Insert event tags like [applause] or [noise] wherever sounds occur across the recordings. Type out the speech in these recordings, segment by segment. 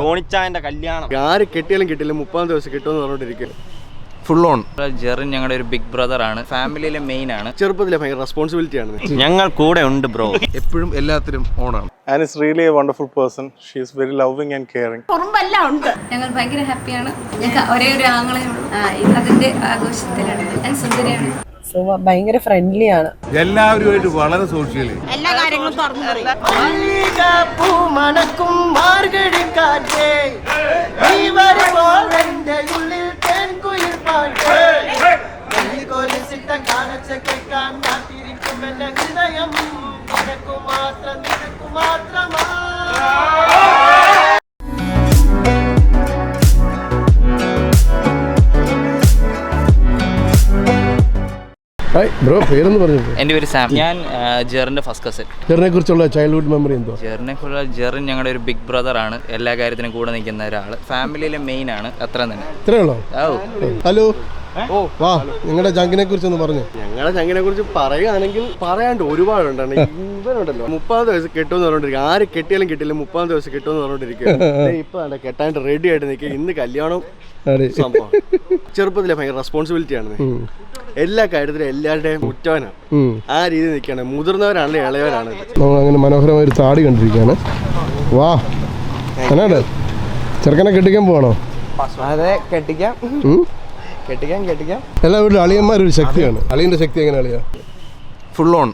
ജോണിച്ചായന്റെ കല്യാണം. ആര് കെട്ടിയാലും കിട്ടില്ല മുപ്പതാം ദിവസം കിട്ടുമെന്ന് പറഞ്ഞോണ്ടിരിക്കും ഫുൾ ഓൺ ജെറിൻ ഞങ്ങളുടെ ഒരു ബിഗ് ബ്രദർ ആണ്. ഫാമിലിയിലെ മെയിൻ ആണ്. ചെറുപ്പത്തിലെ ഭയങ്കര റെസ്പോൺസിബിലിറ്റി ആണ്. ഞങ്ങൾ കൂടെ ഉണ്ട് ബ്രോ എപ്പോഴും എല്ലാത്തിലും ഓണാണ് and is really a wonderful person she is very loving and caring കുറുമ്പെല്ലാം ഉണ്ട്. ഞങ്ങൾ ഭയങ്കര ഹാപ്പിയാണ് ഞങ്ങൾക്ക് ഒരേ ഒരു ആങ്ങളെ ഉള്ളൂ അതിന്റെ ആഘോഷത്തിലാണ്. ഞാൻ സുന്ദരിയാണ്. ഭയങ്കര ഫ്രണ്ട്ലി ആണ്. എല്ലാവരുമായിട്ട് വളരെ സോഷ്യൽ എല്ലാ കാര്യങ്ങളും ഹൃദയം. നിനക്കു മാത്രം നിനക്കു മാത്രമാ. ബ്രോ പേരെന്ന് പറഞ്ഞു എന്റെ പേര് സാം. ഞാൻ ജെറിന്റെ ഫസ്റ്റ് കസിൻ. ജെറിനെ കുറിച്ചുള്ള ചൈൽഡ്ഹുഡ് മെമ്മറി എന്തോ ജെറിനെ കുറിച്ച് ജെറിൻ ഞങ്ങളുടെ ഒരു ബിഗ് ബ്രദർ ആണ്. എല്ലാ കാര്യത്തിനും കൂടെ നിൽക്കുന്ന ഒരാൾ ഫാമിലിയിലെ മെയിൻ ആണ്. അത്ര തന്നെ. ഇത്രേ ഉള്ളോ ഹലോ. ഓ വാ നിങ്ങളുടെ ജങ്കിനെ കുറിച്ചൊന്ന് പറഞ്ഞു. ഞങ്ങളെ ചങ്ങിനെ കുറിച്ച് പറയുകയാണെങ്കിൽ പറയാണ്ട് ഒരുപാടുണ്ടാണ് ഇവനുണ്ടല്ലോ മുപ്പതാം ദിവസം കെട്ടുമെന്ന് പറഞ്ഞോണ്ടിരിക്കും ആര് കെട്ടിയാലും കിട്ടില്ല മുപ്പതാം ദിവസം കെട്ടുമെന്ന് പറഞ്ഞോണ്ടിരിക്കും [laughs] ഇപ്പൊ അല്ല കെട്ടാണ്ട് റെഡി ആയിട്ട് നിൽക്കുക. ഇന്ന് കല്യാണം സംഭവം. ചെറുപ്പത്തിലെ ഭയങ്കര റെസ്പോൺസിബിലിറ്റി ആണ് എല്ലാ കാര്യത്തിലും എല്ലാവരുടെയും മുറ്റവനാണ് ആ രീതി നിൽക്കുകയാണ്. മുതിർന്നവരാണല്ലോ ഇളയവരാണ്. നമ്മൾ അങ്ങനെ മനോഹരമായ ഒരു താടി കണ്ടിരിക്കുകയാണ്. വാ. എന്നാണ്ട് ചെറുക്കനെ കെട്ടിക്കാൻ പോവാണോ? അതെ കെട്ടിക്കാം. കെട്ടിക്കാം കെട്ടിക്കാം. എല്ലാ വീട്ടിലും അളിയന്മാരൊരു ശക്തിയാണ്. അളിയന്റെ ശക്തി എങ്ങനെ അളിയാ? ഫുൾ ഓൺ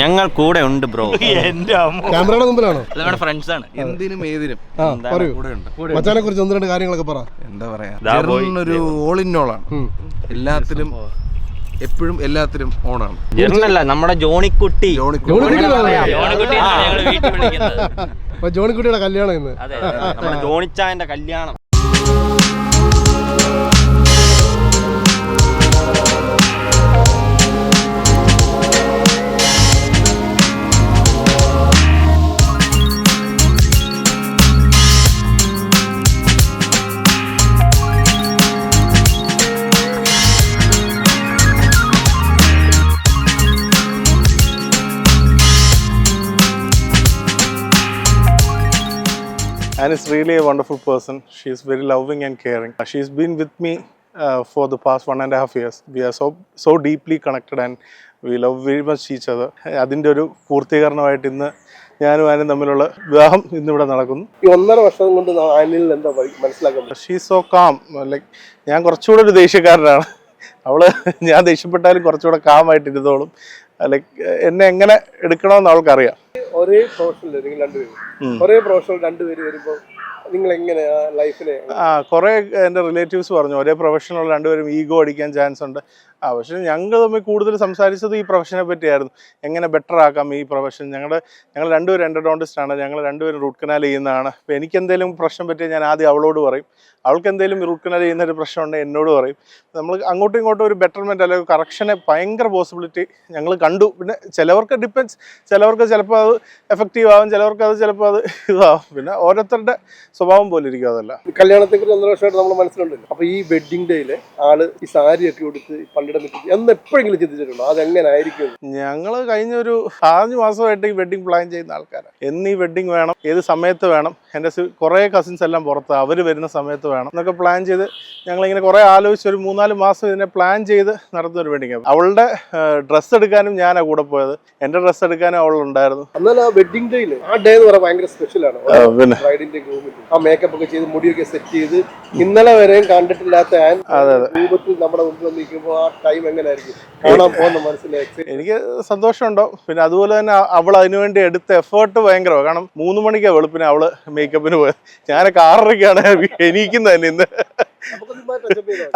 ഞങ്ങൾ കൂടെ ഉണ്ട് ബ്രോ. ക്യാമറയുടെ മുമ്പിലാണോ? നമ്മുടെ ഫ്രണ്ട്സ് ആണ്. എന്തിനും ഏതിനും. ആ പറയൂ. മച്ചാനെ കുറിച്ച് ഒന്ന് രണ്ട് കാര്യങ്ങളൊക്കെ പറ. എന്താ പറയാ? ദാ ഒരു ഓൾ ഇൻ ഓൾ ആണ്. എല്ലാത്തിലും എപ്പോഴും എല്ലാത്തിലും ഓണാണ് ജെറിനല്ല നമ്മുടെ ജോണിക്കുട്ടി. ജോണിക്കുട്ടിയുടെ കല്യാണം ഇന്ന്. അതെ. നമ്മുടെ ജോണിച്ചായന്റെ കല്യാണം. And is really a wonderful person. She is very loving and caring. She's been with me uh, for the past one and a half years. We are so so deeply connected and we love very much each other. അതിന്റെ ഒരു പൂർത്തീകരണമായിട്ട് ഇന്ന് ഞാനും ആനും തമ്മിലുള്ള വിവാഹം ഇന്നിവിടെ നടക്കുന്നു ഈ ഒന്നര വർഷം കൊണ്ട് ആനിൽ എന്താ മനസ്സിലാക്കാൻ ഷീ സോ കാം ലൈക്ക് ഞാൻ കുറച്ചുകൂടെ ഒരു ദേഷ്യക്കാരനാണ് അവൾ ഞാൻ ദേഷ്യപ്പെട്ടാലും കുറച്ചുകൂടെ കാമായിട്ട് ഇരുന്നോളും ലൈക്ക് എന്നെ എങ്ങനെ എടുക്കണമെന്ന് അവൾക്കറിയാം ഒരേ പ്രൊഫഷനിൽ നിങ്ങൾ രണ്ടുപേരും. ഒരേ പ്രൊഫഷണൽ രണ്ടുപേര് വരുമ്പോൾ നിങ്ങൾ എങ്ങനെ ലൈഫിലെ ആ കുറേ എന്റെ റിലേറ്റീവ്സ് പറഞ്ഞു ഒരേ പ്രൊഫഷനുള്ള രണ്ടുപേരും ഈഗോ അടിക്കാൻ ചാൻസ് ഉണ്ട്. ആ പക്ഷേ ഞങ്ങൾ തമ്മിൽ കൂടുതൽ സംസാരിച്ചത് ഈ പ്രൊഫഷനെ പറ്റിയായിരുന്നു. എങ്ങനെ ബെറ്റർ ആക്കാം ഈ പ്രൊഫഷൻ ഞങ്ങളുടെ ഞങ്ങൾ രണ്ടുപേരും എൻഡോണ്ടോണ്ടിസ്റ്റ് ആണ്. ഞങ്ങൾ രണ്ടുപേരും റൂട്ട് കനാൽ ചെയ്യുന്നതാണ്. അപ്പോൾ എനിക്ക് എന്തെങ്കിലും പ്രശ്നം പറ്റിയാൽ ഞാൻ ആദ്യം അവളോട് പറയും. അവൾക്ക് എന്തെങ്കിലും റൂട്ട് കനാൽ ചെയ്യുന്ന ഒരു പ്രശ്നം ഉണ്ടെങ്കിൽ എന്നോട് പറയും. നമ്മൾ അങ്ങോട്ടും ഇങ്ങോട്ടും ഒരു ബെറ്റർമെന്റ് അല്ലെങ്കിൽ കറക്ഷനെ ഭയങ്കര പോസിബിലിറ്റി ഞങ്ങൾ കണ്ടു. പിന്നെ ചിലവർക്ക് ഡിപ്പെൻസ് ചിലവർക്ക് ചിലപ്പോൾ അത് എഫക്റ്റീവ് ആവും ചിലവർക്ക് അത് ചിലപ്പോൾ അത് ഇതാവും. പിന്നെ ഓരോരുത്തരുടെ സ്വഭാവം പോലെ ഇരിക്കും അതല്ല. കല്യാണത്തെ കുറിച്ച് ഒന്നര വർഷമായിട്ട് നമ്മൾ മനസ്സിലുണ്ടല്ലോ. അപ്പോൾ ഈ വെഡിങ് ഡേയിൽ ആൾ ഈ സാരിയൊക്കെ കൊടുത്ത് ഈ മുറ്റത്ത് എന്ന് എപ്പോഴെങ്കിലും ചിന്തിച്ചിട്ടുണ്ടോ? അതെങ്ങനായിരിക്കും? ഞങ്ങൾ കഴിഞ്ഞ ഒരു ആറഞ്ച് മാസമായിട്ട് ഈ വെഡിങ് പ്ലാൻ ചെയ്യുന്ന ആൾക്കാരാണ് എന്ന് ഈ വെഡിങ് വേണം ഏത് സമയത്ത് വേണം എന്റെ കുറേ കസിൻസ് എല്ലാം പുറത്ത് അവർ വരുന്ന സമയത്ത് വേണം എന്നൊക്കെ പ്ലാൻ ചെയ്ത് ഞങ്ങളിങ്ങനെ കുറേ ആലോചിച്ച് ഒരു മൂന്നാൽ മാസം ഇതിനെ പ്ലാൻ ചെയ്ത് നടത്തുന്ന ഒരു വെഡിങ് അവളുടെ ഡ്രസ്സ് എടുക്കാനും ഞാനാണ് കൂടെ പോയത്. എന്റെ ഡ്രസ്സ് എടുക്കാനും അവളുണ്ടായിരുന്നു എന്നാൽ ആ വെഡിങ് ഡേയിൽ ആ ഡേ എന്ന് പറയാൻ ഭയങ്കര സ്പെഷ്യലാണ് പിന്നെ. ബ്രൈഡിന്റെ ഗ്രൂമിന്റെ ആ മേക്കപ്പ് ഒക്കെ ചെയ്ത് മുടിയൊക്കെ സെറ്റ് ചെയ്ത് ഇന്നലെ വരെയും കണ്ടിട്ടില്ലാത്ത രൂപത്തിൽ നമ്മുടെ മുമ്പിൽ നിൽക്കുമ്പോൾ ആ ടൈം എങ്ങനെയായിരിക്കും? കാണാൻ പോകുന്ന മനസ്സിലായി എനിക്ക് സന്തോഷമുണ്ടോ? പിന്നെ അതുപോലെ തന്നെ അവൾ അതിനുവേണ്ടി എടുത്ത എഫേർട്ട് ഭയങ്കരമാണ് കാരണം മൂന്ന് മണിക്കാണ് വെളുപ്പിന് അവൾ മേക്കപ്പിന് പോയത്. ഞാനൊക്കെ ആറരയ്ക്കാണ് എണീക്കുന്നത് തന്നെ ഇന്ന്.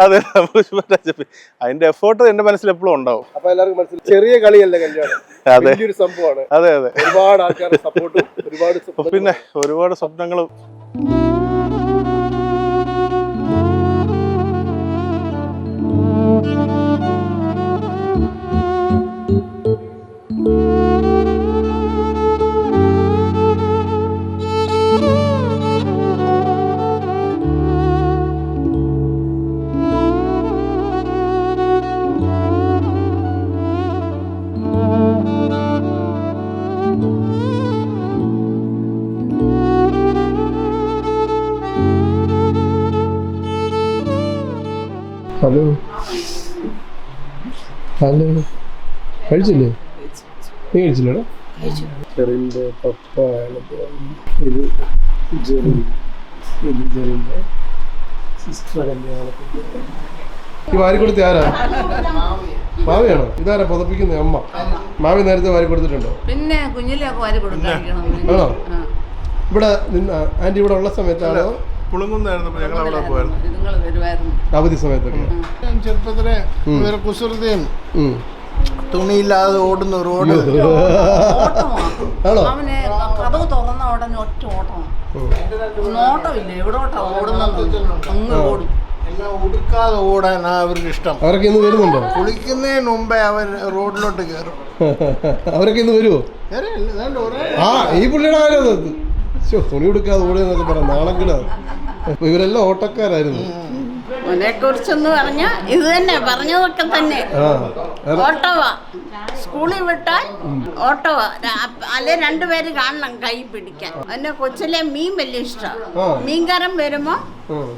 അതെ up. അതിന്റെ എഫേർട്ട് എന്റെ മനസ്സിൽ എപ്പോഴും ഉണ്ടാവും. അപ്പൊ എല്ലാവർക്കും മനസ്സിലായി. ചെറിയ കളിയല്ല കല്യാണം. അതെ. സംഭവമാണ്. അതെ അതെ. ഒരുപാട് ആൾക്കാരുടെ സപ്പോർട്ടും ഒരുപാട് പിന്നെ ഒരുപാട് സ്വപ്നങ്ങളും. ഹലോ ഹലോ കഴിച്ചില്ലേ? നീ കഴിച്ചില്ലടാ ചെറിന്റെ പപ്പ ഇത്. ജെറി ഇത് ജെറിന്റെ സിസ്റ്റർ കല്യാണത്തിന്റെ ഈ വാരി കൊടുത്ത ആരാ? മാവിയാണോ? ഇതാരാ പുതപ്പിക്കുന്ന? അമ്മ. മാവി നേരത്തെ വാരി കൊടുത്തിട്ടുണ്ടോ? പിന്നെ കുഞ്ഞിലൊക്കെ വാരി കൊടുക്കാതിരിക്കണം. ആണോ? ഇവിടെ നിന്ന് ആന്റി ഇവിടെ ഉള്ള സമയത്താണോ? പുളുങ്ങുന്നായിരുന്നപ്പോൾ ഞങ്ങൾ അവിടെ അവധി സമയത്തൊക്കെ. ചെറുപ്പത്തിലെ ഇവരെ കുസൃതിയും. തുണിയില്ലാതെ ഓടുന്ന റോഡ് [laughs] ആണോ? അവനെ കഥവ് തുറന്ന ഉടനെ ഒറ്റ ഓട്ടമാണ്. നോട്ടമില്ല എവിടോട്ടാ ഓടുന്നത് അങ്ങ് ഓടും. എല്ലാം ഉടുക്കാതെ ഓടാനാ അവർക്ക് ഇഷ്ടം അവർക്ക് ഇന്ന് വരുന്നുണ്ടോ? കുളിക്കുന്നതിന് മുമ്പേ അവർ റോഡിലോട്ട് കയറും. [laughs] അവരൊക്കെ ഇന്ന് വരുമോ ആ ഈ പുള്ളിയുടെ കാര്യം തുണി ഉടുക്കാതെ ഓടുക കൊടുക്കാതെ ഓടുന്നൊക്കെ പറയാം നാളെ ഇവരെല്ലാം ഓട്ടക്കാരായിരുന്നു. അവനെ കുറിച്ചെന്ന് പറഞ്ഞ ഇത് തന്നെ പറഞ്ഞതൊക്കെ തന്നെ. ഓട്ടോവ. സ്കൂളിൽ വിട്ടാൽ ഓട്ടോവാ. അല്ലെ രണ്ടുപേര് കാണണം കൈ പിടിക്കാൻ. എന്നെ കൊച്ചിലെ മീൻ വലിയ ഇഷ്ടം. ഇഷ്ടമാണ് മീൻകാരൻ വരുമ്പോ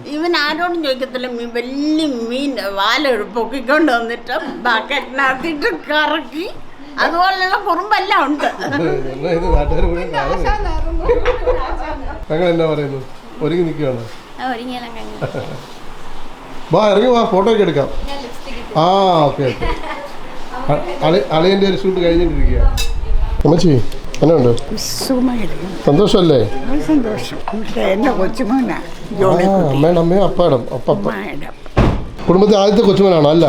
ഇവൻ ആരോടും ചോദിക്കത്തില്ല. മീൻ വലിയ മീൻ വാല പൊക്കിക്കൊണ്ട് വന്നിട്ട് ബക്കറ്റിനകത്തിട്ട് കറക്കി. അതുപോലെയുള്ള കുറുമ്പെല്ലാം ഉണ്ട്. ഞങ്ങൾ എന്നാ പറയുന്നു? ഒരുങ്ങി നിൽക്കുകയാണ്. വാ ഇറങ്ങി വാ ഫോട്ടോ ഒക്കെ എടുക്കാം. ആ ഓക്കെ ഓക്കെ അളിയന്റെ ഒരു ഷൂട്ട് കഴിഞ്ഞിട്ടിരിക്കുക. അമ്മച്ചി എന്നുണ്ട് സന്തോഷമല്ലേ? അമ്മയുടെ അമ്മയും അപ്പാടും ഒപ്പപ്പ കുടുംബത്തിൽ ആദ്യത്തെ കൊച്ചുമോനാണോ അല്ല.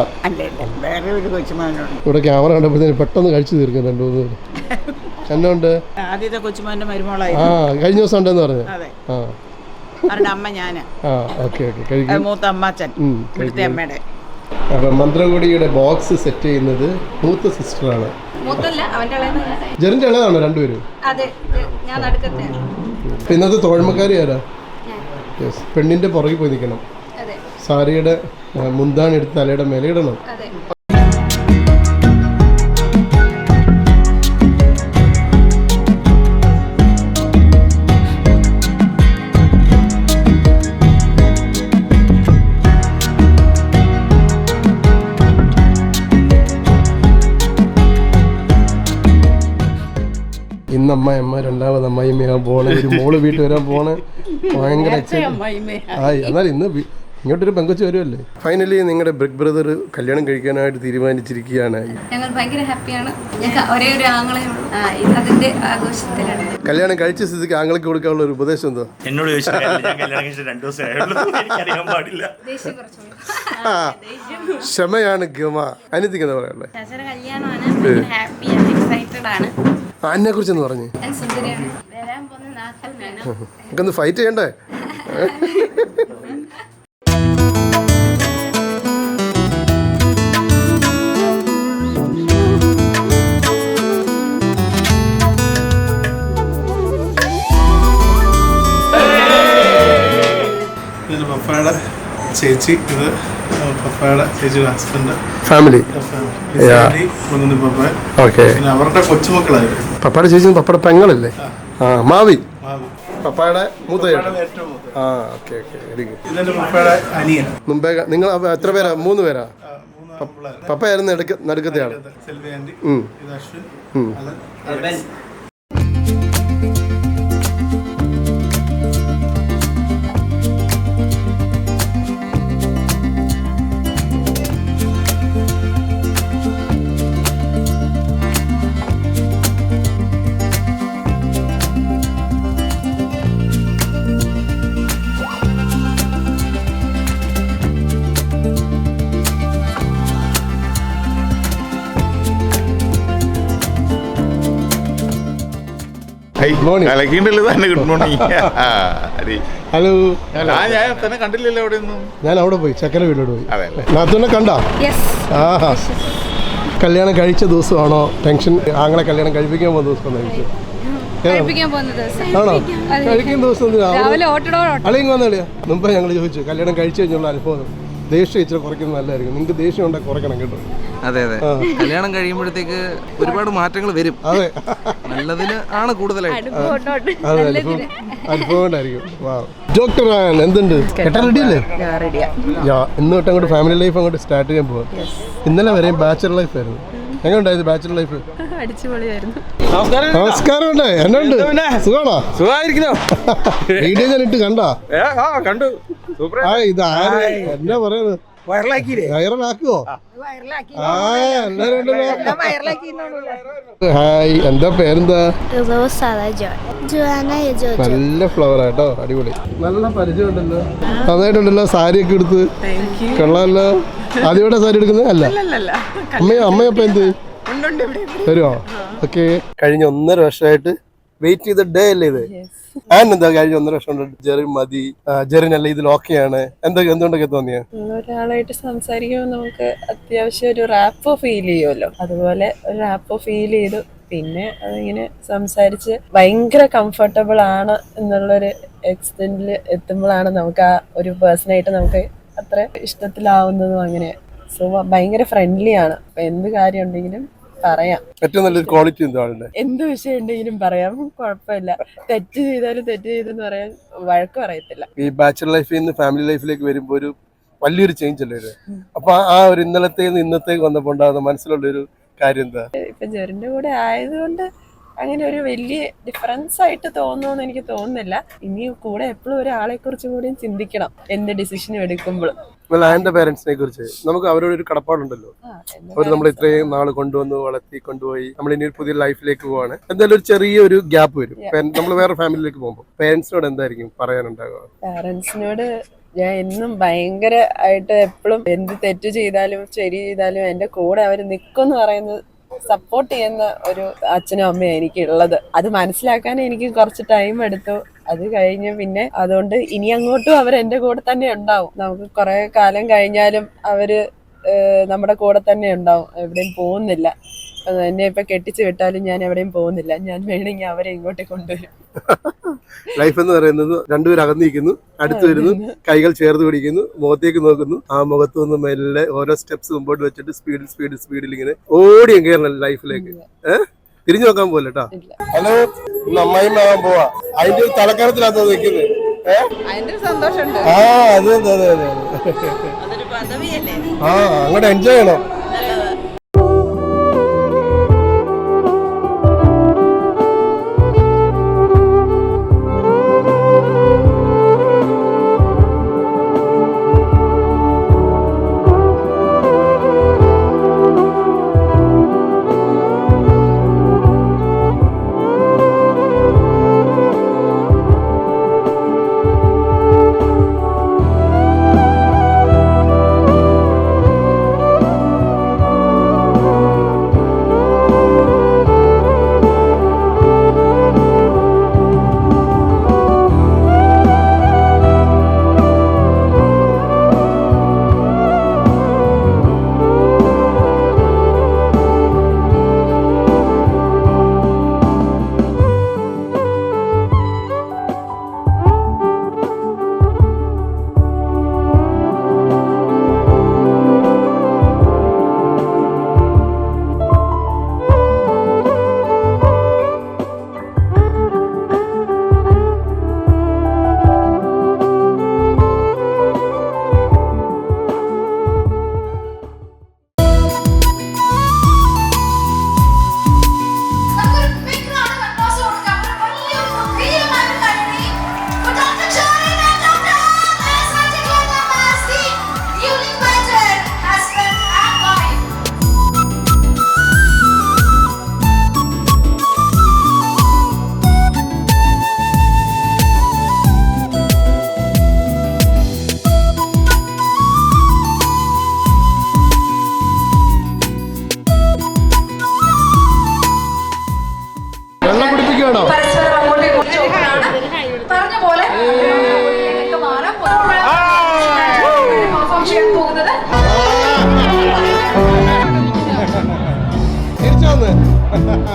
ഇവിടെ ക്യാമറ കണ്ടപ്പോഴത്തേന് പെട്ടെന്ന് കഴിച്ചു തീർക്കും രണ്ടു മൂന്ന് പേര്. എന്നുണ്ട് ആദ്യത്തെ കൊച്ചുമോന്റെ മരുമോളായി ആ കഴിഞ്ഞ ദിവസം ഉണ്ടെന്ന് പറഞ്ഞു. അതെ. ആ. അവരുടെ അമ്മ ഞാൻ. മൂത്ത അമ്മാച്ചൻ ഇവിടുത്തെ. അമ്മയുടെ. അപ്പം മന്ത്രകോടിയുടെ ബോക്സ് സെറ്റ് ചെയ്യുന്നത് മൂത്ത സിസ്റ്ററാണ് ആണ്. അവന്റെ ഇളയത് ജെറിന്റെ ഇളയതാണോ രണ്ടുപേരും? അതെ ഞാൻ നടുക്കത്തെ. അപ്പം ഇന്നത്തെ തോഴമക്കാരി ആരാ? പെണ്ണിന്റെ പുറകെ പുറകിൽ പോയി നിൽക്കണം. അതെ. സാരിയുടെ മുന്താണ് എടുത്ത് തലയുടെ മേലെ അതെ. അമ്മായിയമ്മ രണ്ടാമത് അമ്മായിമ്മയാകാൻ പോണേ ഒരു മോൾ വീട്ടിൽ വരാൻ പോണേ. ഭയങ്കര. ആയി. എന്നാൽ ഇന്ന് ഇങ്ങോട്ടൊരു പെങ്കൊച്ച് വരുമല്ലേ ഫൈനലി നിങ്ങളുടെ ബിഗ് ബ്രദർ കല്യാണം കഴിക്കാനായിട്ട് തീരുമാനിച്ചിരിക്കുകയാണ്. ഞങ്ങൾ ഭയങ്കര ഹാപ്പിയാണ് ഒരേ ഒരു ആങ്ങളെ അതിന്റെ ആഘോഷത്തിലാണ്. കല്യാണം കഴിച്ച സ്ഥിതിക്ക് ആങ്ങൾക്ക് കൊടുക്കാനുള്ള ഒരു ഉപദേശം എന്തോ? എന്നോട് പാടില്ല. ക്ഷമയാണ് ഗമ. എക്സൈറ്റഡ് ആണ് അന്നെ പറഞ്ഞു. വരാൻ പോകുന്ന നാത്തൂനാണ് [laughs] നമുക്കൊന്ന് ഫൈറ്റ് ചെയ്യണ്ടേ? [laughs] പപ്പയുടെ ചേച്ചി ഇത് പപ്പയുടെ ചേച്ചിയുടെ ഹസ്ബൻഡ് ഫാമിലി അവരുടെ കൊച്ചുമക്കളായിരുന്നു. പപ്പയുടെ ചേച്ചി പപ്പയുടെ പെങ്ങളല്ലേ? ആ. മാവി. പപ്പയുടെ പപ്പായുടെ മൂത്ത ചേട്ടൻ ഏറ്റവും. ആ ഓക്കെ ഓക്കെ. വെരി ഗുഡ് അനിയൻ. മുമ്പേ നിങ്ങൾ അപ്പൊ എത്ര പേരാ? മൂന്ന് പേരാ? പപ്പയായിരുന്നു ഉം. ഉം. അത് മോർണിംഗ് കലക്കിണ്ടല്ലോ തന്നെ. ഗുഡ് മോർണിംഗ് ഹലോ ആ ഞാൻ തന്നെ കണ്ടില്ലല്ലോ അവിടെ ഒന്നും ഞാൻ അവിടെ പോയി. ചക്കര വീട്ടിലോട്ട് പോയി. അതെ നാത്തൂനെ കണ്ടാ? യെസ് ആഹാ. കല്യാണം കഴിച്ച ദിവസമാണോ? ടെൻഷൻ ആങ്ങളെ കല്യാണം കഴിപ്പിക്കാൻ പോകുന്ന ദിവസം. കഴിച്ചു ആണോ കഴിക്കുന്ന ദിവസം. എന്തിനാ? രാവിലെ ഓട്ടടോ അളിയും വന്നളിയാ മുമ്പേ ഞങ്ങൾ ചോദിച്ചു കല്യാണം കഴിച്ചു കഴിഞ്ഞുള്ള അനുഭവം ദേഷ്യം ഇച്ചിരി കുറയ്ക്കുന്നത് നല്ലതായിരിക്കും. നിങ്ങൾക്ക് ദേഷ്യം ഉണ്ടെങ്കിൽ കുറയ്ക്കണം കേട്ടോ. അതെ അതെ. കല്യാണം കഴിയുമ്പോഴത്തേക്ക് ഒരുപാട് മാറ്റങ്ങൾ വരും. അതെ. നല്ലതിന് ആണ് കൂടുതലായിട്ട്. അതെ അനുഭവം അനുഭവം കൊണ്ടായിരിക്കും. വാ. ഡോക്ടർ ആൻ എന്തുണ്ട്? കേട്ടാ റെഡി അല്ലേ? യാ ഇന്ന് തൊട്ട് അങ്ങോട്ട് ഫാമിലി ലൈഫ് അങ്ങോട്ട് സ്റ്റാർട്ട് ചെയ്യാൻ പോവാം. ഇന്നലെ വരെയും ബാച്ചലർ ലൈഫ് ആയിരുന്നു. Bachelor life [laughs] അടിച്ചുപൊളിയായിരുന്നു. നമസ്കാരം ഉണ്ട്. എന്നുണ്ട് സുഖമാണോ? [laughs] വീഡിയോ ഞാൻ ഇട്ട് കണ്ടാ? ആ കണ്ടു. സൂപ്പർ ആ ഇത് ആര്? എന്നാ പറയുന്നത് ഹായ് എന്താ പേരെന്താ? നല്ല ഫ്ലവർ ആട്ടോ അടിപൊളി. നല്ല പരിചയം ഉണ്ടല്ലോ നന്നായിട്ടുണ്ടല്ലോ സാരിയൊക്കെ ഒക്കെ എടുത്ത് കൊള്ളാമല്ലോ ആദ്യമായിട്ടാ സാരി എടുക്കുന്നത്? അല്ല. അമ്മയോ അമ്മയപ്പ എന്ത്? വരുമോ ഓക്കെ. കഴിഞ്ഞ ഒന്നര വർഷമായിട്ട് വെയിറ്റ് ചെയ്ത ഡേ അല്ലേ ഇത് ആൻ എന്താ കഴിഞ്ഞ ഒന്നര വർഷം കൊണ്ട് ജെറിൻ മതി ജെറിനല്ല ജെറിൻ അല്ല ഇതിൽ ഓക്കെയാണ് എന്തൊക്കെ എന്തുകൊണ്ടൊക്കെ തോന്നിയ? ഒരാളായിട്ട് സംസാരിക്കുമ്പോൾ നമുക്ക് അത്യാവശ്യം ഒരു റാപ്പ് ഫീൽ ചെയ്യുമല്ലോ അതുപോലെ ഒരു റാപ്പോ ഫീൽ ചെയ്തു. പിന്നെ അതിങ്ങനെ സംസാരിച്ച് ഭയങ്കര കംഫർട്ടബിൾ ആണ് എന്നുള്ളൊരു എക്സ്റ്റെൻഡിൽ എത്തുമ്പോഴാണ് നമുക്ക് ആ ഒരു പേഴ്സണായിട്ട് നമുക്ക് അത്ര ഇഷ്ടത്തിലാവുന്നതും അങ്ങനെ. സോ ഭയങ്കര ഫ്രണ്ട്ലി ആണ്. അപ്പൊ എന്ത് കാര്യം ഉണ്ടെങ്കിലും പറയാം. ഏറ്റവും നല്ലൊരു ക്വാളിറ്റി എന്താണ് എന്ത് വിഷയം ഉണ്ടെങ്കിലും പറയാം. കുഴപ്പമില്ല. തെറ്റ് ചെയ്താലും തെറ്റ് ചെയ്തെന്ന് പറയാൻ വഴക്ക് പറയത്തില്ല. ഈ ബാച്ചലർ ലൈഫിൽ നിന്ന് ഫാമിലി ലൈഫിലേക്ക് വരുമ്പോൾ ഒരു വലിയൊരു ചേഞ്ച് അല്ലേ ഇത്? അപ്പൊ ആ- ആ ഒരു ഇന്നലത്തെ ഇന്നത്തേക്ക് വന്നപ്പോൾ ഉണ്ടാകുന്ന മനസ്സിലുള്ള ഒരു കാര്യം എന്താ? ഇപ്പൊ ജെറിന്റെ കൂടെ ആയതുകൊണ്ട് അങ്ങനെ ഒരു വലിയ ഡിഫറൻസ് ആയിട്ട് തോന്നുമെന്ന് എനിക്ക് തോന്നുന്നില്ല. ഇനി കൂടെ എപ്പോഴും ഒരാളെ കുറിച്ചും കൂടി ചിന്തിക്കണം എന്ത് ഡിസിഷൻ എടുക്കുമ്പോഴും ആൻഡ് പാരന്റ്സിനെ കുറിച്ച്. നമുക്ക് അവരോട് ഒരു കടപ്പാടുണ്ടല്ലോ. അവർ നമ്മൾ ഇത്രയും നാൾ കൊണ്ടുവന്നു വളർത്തി കൊണ്ടുപോയി. നമ്മൾ ഇനി ഒരു പുതിയ ലൈഫിലേക്ക് പോവാണ്. എന്തായാലും ഒരു ചെറിയ ഒരു ഗ്യാപ്പ് വരും നമ്മൾ വേറെ ഫാമിലിയിലേക്ക് പോകുമ്പോൾ. പേരൻസിനോട് എന്തായിരിക്കും പറയാനുണ്ടാകുക പേരൻസിനോട് ഞാൻ എന്നും ഭയങ്കര ആയിട്ട് എപ്പോഴും എന്ത് തെറ്റ് ചെയ്താലും ശരി ചെയ്താലും എന്റെ കൂടെ അവർ നിൽക്കും എന്ന് പറയുന്നത് സപ്പോർട്ട് ചെയ്യുന്ന ഒരു അച്ഛനും അമ്മയും എനിക്ക് ഉള്ളത് അത് മനസ്സിലാക്കാൻ എനിക്ക് കുറച്ച് ടൈം എടുത്തു. അത് കഴിഞ്ഞ് പിന്നെ അതുകൊണ്ട് ഇനി അങ്ങോട്ടും അവർ എന്റെ കൂടെ തന്നെ ഉണ്ടാവും. നമുക്ക് കുറെ കാലം കഴിഞ്ഞാലും അവർ നമ്മുടെ കൂടെ തന്നെ ഉണ്ടാവും. എവിടെയും പോകുന്നില്ല. എന്നെ ഇപ്പൊ കെട്ടിച്ചു വിട്ടാലും ഞാൻ എവിടെയും പോകുന്നില്ല. ഞാൻ വേണമെങ്കിൽ അവരെ ഇങ്ങോട്ട് കൊണ്ടുവരും. [laughs] ലൈഫ് എന്ന് പറയുന്നത് രണ്ടുപേരും അകന്നിരിക്കുന്നു അടുത്ത് വരുന്നു കൈകൾ ചേർത്ത് പിടിക്കുന്നു മുഖത്തേക്ക് നോക്കുന്നു. ആ മുഖത്ത് നിന്ന് മെല്ലെ ഓരോ സ്റ്റെപ്സ് മുമ്പോട്ട് വെച്ചിട്ട് സ്പീഡിൽ സ്പീഡിൽ സ്പീഡിൽ ഇങ്ങനെ ഓടി കയറണം ലൈഫിലേക്ക് ഏഹ് തിരിഞ്ഞു നോക്കാൻ പോലെ കേട്ടോ ഹലോ അമ്മായിമ്മ ആവാൻ പോവാ. അതിന്റെ ഒരു തലക്കരത്തിലാണ് നിൽക്കുന്നത് ആ അതെ അതെ അതെ അതെ അതൊരു പദവിയല്ലേ? ആ അങ്ങോട്ട് എൻജോയ് ചെയ്യണം. ആലോക്കാരെ വന്നു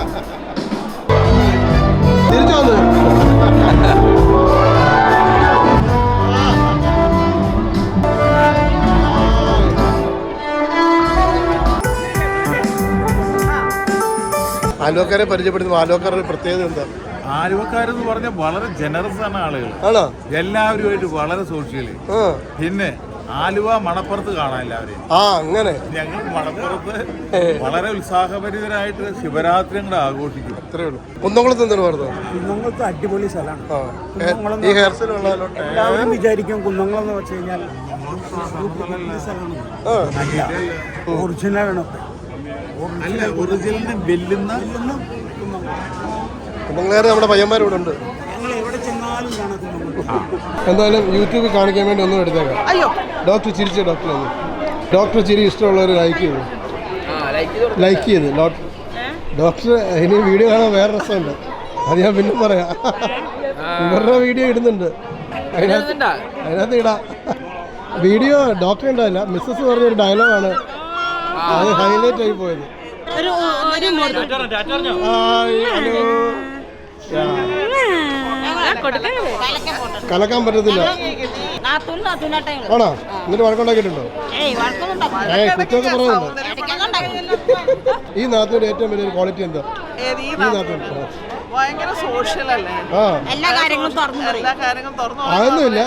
ആലുവക്കാരെ പരിചയപ്പെടുത്തുന്നു പ്രത്യേകത എന്താ? ആലോക്കാരെന്ന് പറഞ്ഞാൽ വളരെ ജനറസ് ആണ് ആളുകൾ എല്ലാവരുമായിട്ട് വളരെ സോഷ്യലി പിന്നെ ആലുവ മണപ്പുറത്ത് കാണാൻ എല്ലാവരെയും. ആ അങ്ങനെ. ഞങ്ങൾ മണപ്പുറത്ത് വളരെ ഉത്സാഹപരിതരായിട്ട് ശിവരാത്രി ഞങ്ങൾ ആഘോഷിക്കും. അത്രേ ഉള്ളൂ. കുന്നംകുളത്ത് എന്താണ് പറഞ്ഞത്? കുന്നംകുളത്ത് അടിപൊളി സ്ഥലമാണ്. ആ. ഏ- ഈ ഹെയർ സ്റ്റൈൽ ഉള്ളതല്ലോ എല്ലാവരും വിചാരിക്കും കുന്നംകുളം എന്ന് വെച്ച് കഴിഞ്ഞാൽ സ്ഥലമാണ്. ആ. ഒറിജിനലാണ് അല്ല ഒറിജിനലിനെ വെല്ലുന്ന കുന്നംകുളക്കാർ നമ്മുടെ പയ്യന്മാരോടുണ്ട് ഉണ്ട് ഞങ്ങൾ എവിടെ ചെന്നാലും കാണാം കുന്നംകുളം എന്തായാലും യൂട്യൂബിൽ കാണിക്കാൻ വേണ്ടി ഒന്നും എടുത്തേക്കാം. അയ്യോ. ഡോക്ടർ ചിരിച്ച ഡോക്ടർ ഒന്ന്. ഡോക്ടർ ചിരി ഇഷ്ടമുള്ളവർ ലൈക്ക് ചെയ്തു ലൈക്ക് ചെയ്ത് ഡോക്ടർ ഡോക്ടർ ഇനി വീഡിയോ കാണാൻ വേറെ രസമുണ്ട്. അത് ഞാൻ പിന്നെ പറയാം. ഇവരുടെ വീഡിയോ ഇടുന്നുണ്ട്. അതിനകത്ത് അതിനകത്ത് ഇടാം. വീഡിയോ ഡോക്ടർ ഉണ്ടാവില്ല മിസ്സസ് പറഞ്ഞൊരു ഡയലോഗാണ് അത് ഹൈലൈറ്റ് ആയി പോയത്. ഹലോ. കലക്കാൻ പറ്റത്തില്ല. നാത്തൂനും ആണോ? എന്നിട്ട് വഴക്കുണ്ടാക്കിയിട്ടുണ്ടോ? ഏ കുറ്റമൊക്കെ പറയുന്നുണ്ട്. ഈ നാട്ടിന്റെ ഏറ്റവും വലിയൊരു ക്വാളിറ്റി എന്താ? ഈ ഭയങ്കര സോഷ്യൽ അല്ലേ? എല്ലാ കാര്യങ്ങളും തുറന്നു പറയും. എല്ലാ കാര്യങ്ങളും തുറന്നു അതൊന്നുമില്ല.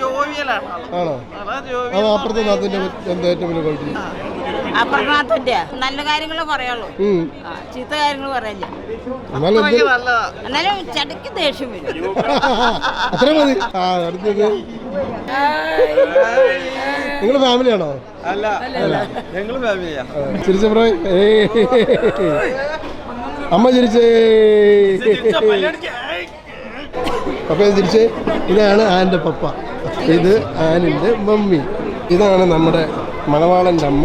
ജോവിയലാണ് ആണോ. അത് അപ്പുറത്തെ നാട്ടിന്റെ എന്താ ഏറ്റവും വലിയ ക്വാളിറ്റി നല്ല കാര്യങ്ങൾ പറയുള്ളൂ. ചീത്ത കാര്യങ്ങൾ പറയില്ല? എന്നാലും എന്ത്? എന്നാലും ചടക്ക് ദേഷ്യം വരും. അത്ര മതി. ആ അടുത്തത് നിങ്ങൾ ഫാമിലിയാണോ അല്ല ഞങ്ങൾ ഫാമിലിയാ ചിരിച്ച ബ്രോ? അമ്മ ചിരിച്ചേ. പപ്പ ചിരിച്ചേ. ഇതാണ് ആന്റെ പപ്പ. ഇത് ആനിന്റെ മമ്മി. ഇതാണ് നമ്മുടെ മണവാളന്റെ അമ്മ.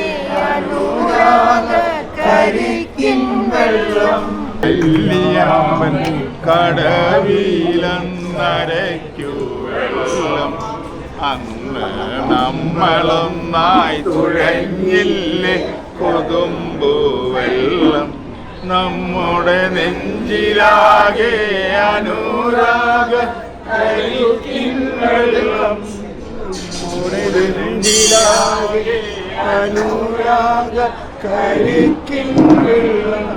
വെള്ളം വെള്ളിയാമ്പൽ കടവിലെന്നരയ്ക്കു വെള്ളം. അന്ന് നമ്മളൊന്നായി തുഴഞ്ഞില്ലേ കൊതുമ്പു വെള്ളം. നമ്മുടെ നെഞ്ചിലാകെ അനുരാഗ വെള്ളം. നമ്മുടെ നെഞ്ചിലാകെ അനുരാഗ കരിക്കിൻ വെള്ളം.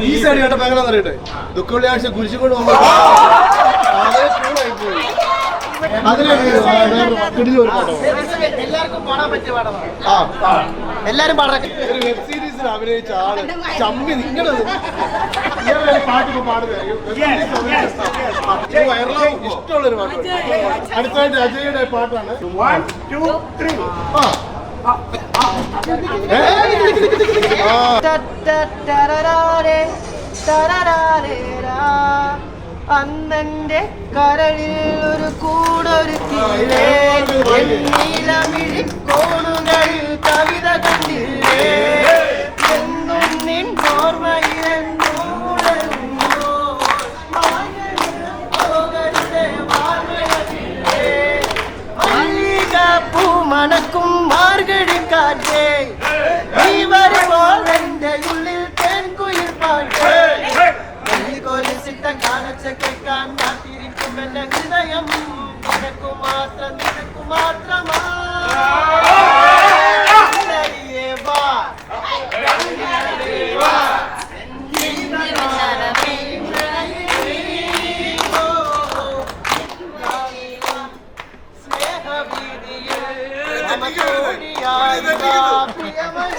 ഈ സൈഡ് കേട്ടപ്പോ എങ്ങനെ അറിയട്ടെ ദുഃഖ വെള്ളിയാഴ്ച കുരിശുകൊണ്ട് പോകുമ്പോൾ അതിലെ ഒരു പടം എല്ലാരും പാടാൻ ഒരു വെബ് സീരീസിൽ അഭിനയിച്ച ആൾ ചമ്മി നിങ്ങളത് പാട്ട് ഇപ്പൊ പാടുന്നത് വൈറലാവും ഇഷ്ടമുള്ളൊരു പാട്ട് അടുത്തതായിട്ട് അജയുടെ പാട്ടാണ് ആ ഏ? ആ അന്നെന്റെ കരളിൽ ഒരു കൂടൊരു കോണുകൾ കവിത കണ്ടില്ലേ?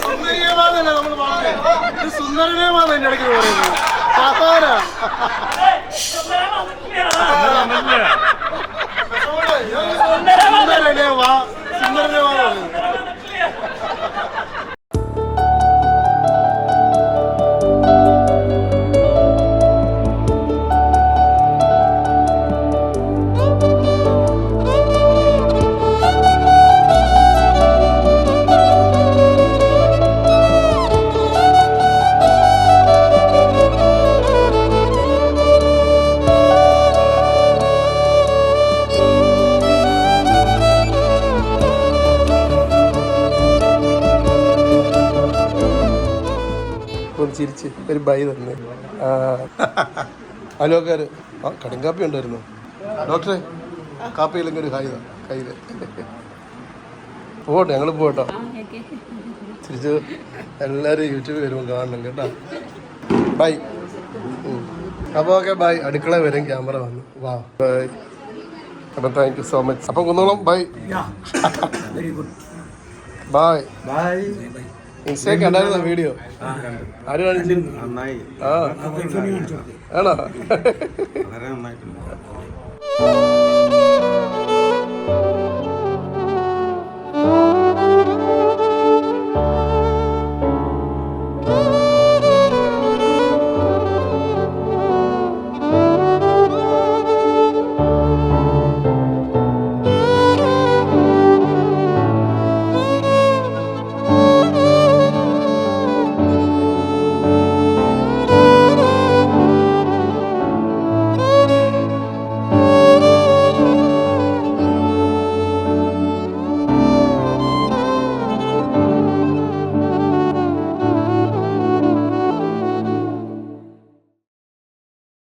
സുന്ദരിയമാന്നല്ല നമ്മൾ പറഞ്ഞത് ഇത് സുന്ദരനേമാന്ന് എന്റെ ഇടയ്ക്ക് പറയുന്നത് സാധാരണ സുന്ദരനെ ചിരിച്ച് ഒരു ബൈ തന്നെ. അലോക്കാർ ആ കടും കാപ്പി ഉണ്ടായിരുന്നു? ഡോക്ടറെ കാപ്പി ഇല്ലെങ്കിൽ ഒരു ഹായ് കയ്യിൽ പോട്ടെ ഞങ്ങൾ പോട്ടോ. തിരിച്ച് എല്ലാവരും യൂട്യൂബിൽ വരുമ്പോൾ കാണണം കേട്ടോ. ബൈ. അപ്പോൾ ഓക്കെ ബൈ. അടുക്കള വരും ക്യാമറ വന്നു. വാ. ബൈ. അപ്പം താങ്ക് യു സോ മച്ച് അപ്പം കുന്നോളം bye. Very good bye. Bye ഇൻസ്റ്റേ കണ്ടായിരുന്ന വീഡിയോ? ആര് കാണിച്ചിരുന്നു ആ. ആണോ? വളരെ നന്നായിട്ടുണ്ട്. [laughs]